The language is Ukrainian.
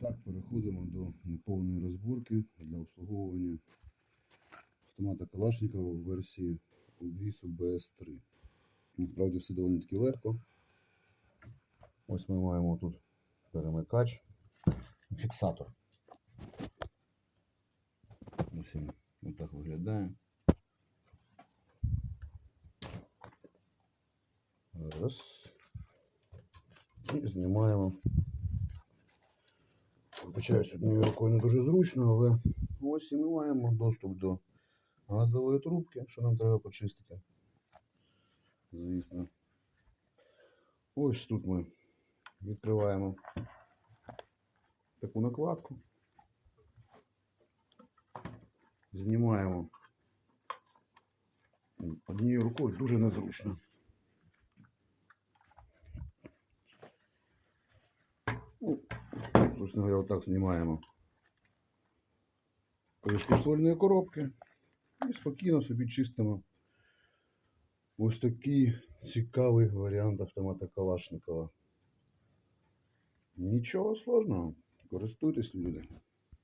Так, переходимо до неповної розборки для обслуговування автомата Калашникова в версії обвісу BS3. Насправді все доволі таки легко. Ось ми маємо тут перемикач, фіксатор. Ось він отак виглядає. Раз. І знімаємо. Вибачаюсь, однією рукою не дуже зручно, але ось і ми маємо доступ до газової трубки, що нам треба почистити. Звісно. Ось тут ми відкриваємо таку накладку. Знімаємо однією рукою дуже незручно. Ну, собственно говоря, отак знімаємо кришку ствольної коробки і спокійно собі чистимо ось такий цікавий варіант автомата Калашникова. Нічого сложного, користуйтесь люди.